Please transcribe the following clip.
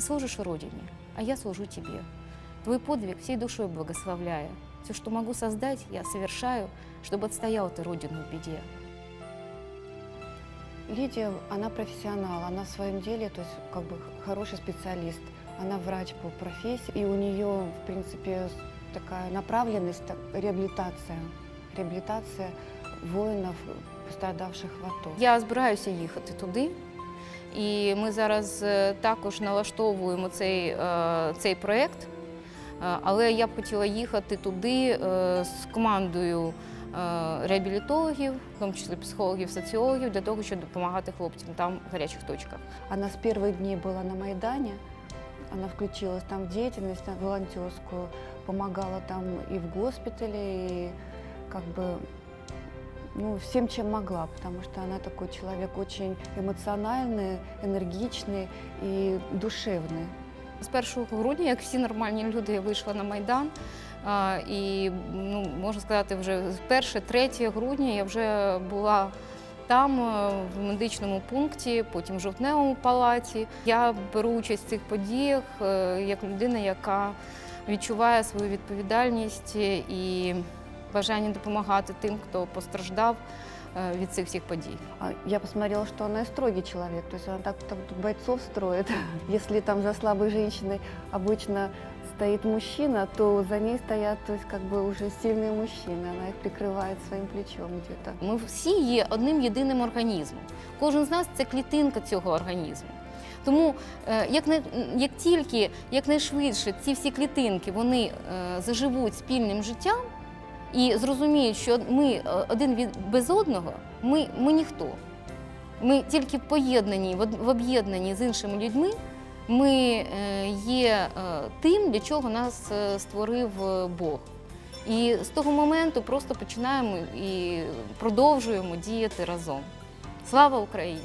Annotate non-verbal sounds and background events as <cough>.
Ты служишь Родине, а я служу тебе. Твой подвиг всей душой благословляя. Все, что могу создать, я совершаю, чтобы отстоял ты Родину в беде. Лидия, она профессионал, она в своем деле, то есть как бы хороший специалист. Она врач по профессии, и у нее, в принципе, такая направленность, так, реабилитация. Реабилитация воинов, пострадавших в АТО. Я збираюся їхати туди, і ми зараз е, також налаштовуємо цей, е, цей проєкт. Е, Але я б хотіла їхати туди е, з командою е, реабілітологів, в тому числі психологів, соціологів, для того, щоб допомагати хлопцям там в гарячих точках. Она с первых дней была на Майдане, она включилась там в деятельность на волонтерскую, помогала там и в госпитале, и как бы ну, всем, чем могла, потому что она такой человек очень эмоциональный, энергичный и душевный. З 1 грудня, як всі нормальні люди, я вийшла на Майдан. А, І ну, можна сказати, вже з 1-3 грудня я вже була там, е, в медичному пункті, потім в жовтневому палаці. Я беру участь в цих подіях е, як людина, яка відчуває свою відповідальність і бажання допомагати тим, хто постраждав е, від цих всіх подій. А Я посмотрела, что она и строгий человек, то есть она так, так бойцов строит. <laughs> Если там за слабой женщиной обычно стоит мужчина, то за ней стоят, то есть как бы уже сильные мужчины, она их прикрывает своим плечом где-то. Ми всі є одним єдиним організмом. Кожен з нас це клітинка цього організму. Тому е, як, не, як тільки якнайшвидше ці всі клітинки вони е, заживуть спільним життям і зрозуміють, що ми е, один від без одного, ми, ми ніхто. Ми тільки поєднані, в об- в об'єднанні з іншими людьми, ми е, є е, тим, для чого нас створив Бог. І з того моменту просто починаємо і продовжуємо діяти разом. Слава Україні!